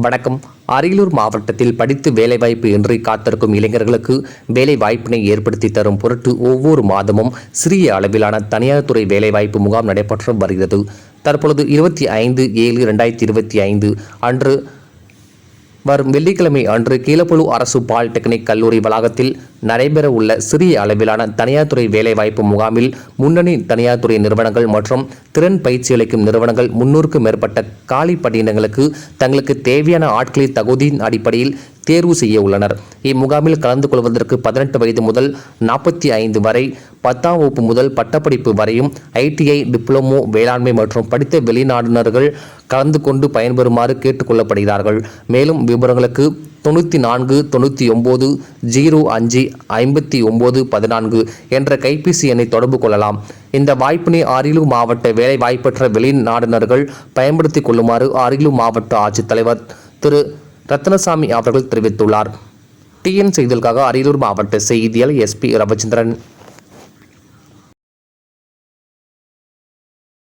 வணக்கம். அரியலூர் மாவட்டத்தில் படித்து வேலைவாய்ப்பு இன்றி காத்திருக்கும் இளைஞர்களுக்கு வேலைவாய்ப்பினை ஏற்படுத்தி தரும் பொருட்டு ஒவ்வொரு மாதமும் சிறிய அளவிலான தனியார் துறை வேலைவாய்ப்பு முகாம் நடைபெற்று வருகிறது. தற்பொழுது இருபத்தி ஐந்து ஏழு ரெண்டாயிரத்தி இருபத்தி ஐந்து அன்று வரும் வெள்ளிக்கிழமை அன்று கீழப்பழு அரசு பாலிடெக்னிக் கல்லூரி வளாகத்தில் நடைபெற உள்ள சிறிய அளவிலான தனியார் துறை வேலைவாய்ப்பு முகாமில் முன்னணி தனியார் துறை நிறுவனங்கள் மற்றும் திறன் பயிற்சி அளிக்கும் நிறுவனங்கள் முன்னூறுக்கும் மேற்பட்ட காலி பணியிடங்களுக்கு தங்களுக்கு தேவையான ஆட்களை தகுதியின் அடிப்படையில் தேர்வு செய்ய உள்ளனர். இம்முகாமில் கலந்து கொள்வதற்கு பதினெட்டு வயது முதல் நாற்பத்தி ஐந்து வரை பத்தாம் வகுப்பு முதல் பட்டப்படிப்பு வரையும் ஐடிஐ டிப்ளமோ வேளாண்மை மற்றும் படித்த வெளிநாடுனர்கள் கலந்து கொண்டு பயன்பெறுமாறு கேட்டுக்கொள்ளப்படுகிறார்கள். மேலும் விவரங்களுக்கு தொண்ணூற்றி நான்கு தொண்ணூற்றி ஒம்பது ஜீரோ அஞ்சு ஐம்பத்தி ஒம்பது பதினான்கு என்ற கைபேசி எண்ணை தொடர்பு கொள்ளலாம். இந்த வாய்ப்பினை அரியலூர் மாவட்ட வேலை வாய்ப்பற்ற வெளிநாடினர்கள் பயன்படுத்திக் கொள்ளுமாறு அரியலூர் மாவட்ட ஆட்சித்தலைவர் திரு. ரத்னசாமி அவர்கள் தெரிவித்துள்ளார். டிஎன் செய்திகளுக்காக அரியலூர் மாவட்ட செய்தியாளர் எஸ்பி ரவச்சந்திரன்.